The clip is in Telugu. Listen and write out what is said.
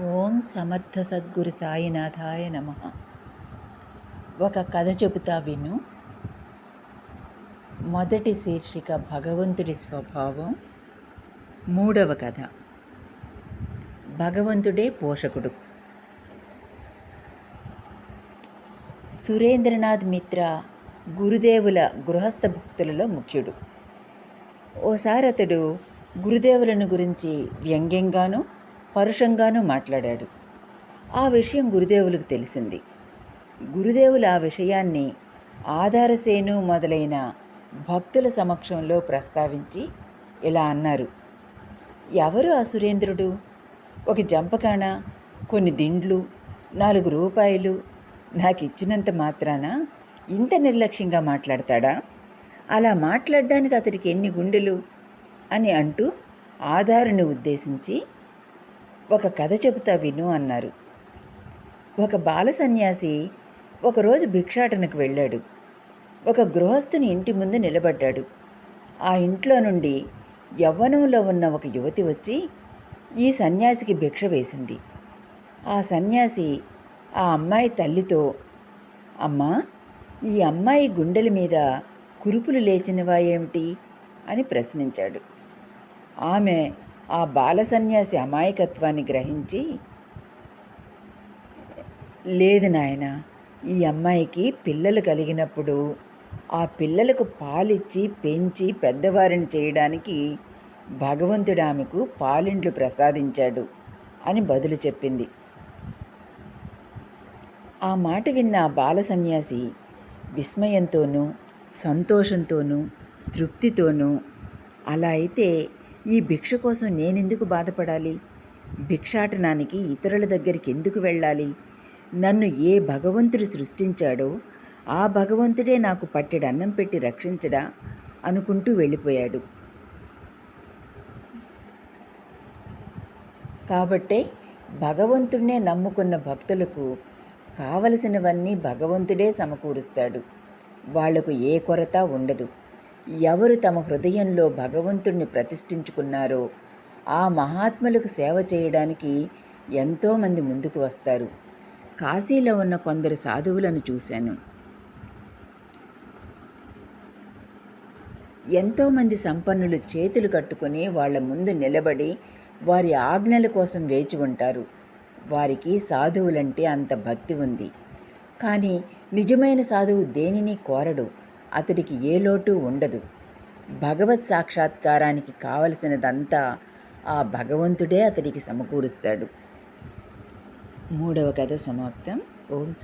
ఓం సమర్థ సద్గురు సాయినాథాయ నమ. ఒక కథ చెబుతా విను. మొదటి శీర్షిక భగవంతుడి స్వభావం. మూడవ కథ. భగవంతుడే పోషకుడు. సురేంద్రనాథ్ మిత్ర గురుదేవుల గృహస్థ భక్తులలో ముఖ్యుడు. ఓసారి అతడు గురుదేవులను గురించి వ్యంగ్యంగాను పరుషంగానూ మాట్లాడాడు. ఆ విషయం గురుదేవులకు తెలిసింది. గురుదేవులు ఆ విషయాన్ని ఆధారసేను మొదలైన భక్తుల సమక్షంలో ప్రస్తావించి ఇలా అన్నారు. ఎవరు ఆ సురేంద్రుడు? ఒక జంపకాణ కొన్ని దిండ్లు నాలుగు రూపాయలు నాకు ఇచ్చినంత మాత్రాన? ఇంత నిర్లక్ష్యంగా మాట్లాడతాడా? అలా మాట్లాడడానికి అతడికి ఎన్ని గుండెలు? అని అంటూ ఆధారుని ఉద్దేశించి ఒక కథ చెబుతా విను అన్నారు. ఒక బాల సన్యాసి ఒకరోజు భిక్షాటనకు వెళ్ళాడు. ఒక గృహస్థుని ఇంటి ముందు నిలబడ్డాడు. ఆ ఇంట్లో నుండి యవ్వనంలో ఉన్న ఒక యువతి వచ్చి ఈ సన్యాసికి భిక్ష వేసింది. ఆ సన్యాసి ఆ అమ్మాయి తల్లితో అమ్మా ఈ అమ్మాయి గుండెల మీద కురుపులు లేచినవా ఏమిటి అని ప్రశ్నించాడు. ఆమె ఆ బాల సన్యాసి అమాయకత్వాన్ని గ్రహించి లేదు నాయన ఈ అమ్మాయికి పిల్లలు కలిగినప్పుడు ఆ పిల్లలకు పాలిచ్చి పెంచి పెద్దవారిని చేయడానికి భగవంతుడు ఆమెకు పాలిండ్లు ప్రసాదించాడు అని బదులు చెప్పింది. ఆ మాట విన్న ఆ బాల సన్యాసి విస్మయంతోనూ సంతోషంతోనూ తృప్తితోనూ అలా అయితే ఈ భిక్ష కోసం నేనెందుకు బాధపడాలి? భిక్షాటనానికి ఇతరుల దగ్గరికి ఎందుకు వెళ్ళాలి? నన్ను ఏ భగవంతుడు సృష్టించాడో ఆ భగవంతుడే నాకు పట్టెడు అన్నం పెట్టి రక్షించడా? అనుకుంటూ వెళ్ళిపోయాడు. కాబట్టే భగవంతుడినే నమ్ముకున్న భక్తులకు కావలసినవన్నీ భగవంతుడే సమకూరుస్తాడు. వాళ్ళకు ఏ కొరత ఉండదు. ఎవరు తమ హృదయంలో భగవంతుణ్ణి ప్రతిష్ఠించుకున్నారో ఆ మహాత్ములకు సేవ చేయడానికి ఎంతోమంది ముందుకు వస్తారు. కాశీలో ఉన్న కొందరు సాధువులను చూశాను. ఎంతోమంది సంపన్నులు చేతులు కట్టుకుని వాళ్ళ ముందు నిలబడి వారి ఆజ్ఞల కోసం వేచి ఉంటారు. వారికి సాధువులంటే అంత భక్తి ఉంది. కానీ నిజమైన సాధువు దేనిని కోరడు. అతడికి ఏ లోటు ఉండదు. భగవత్ సాక్షాత్కారానికి కావలసినదంతా ఆ భగవంతుడే అతడికి సమకూరుస్తాడు. మూడవ కథ సమాప్తం. ఓం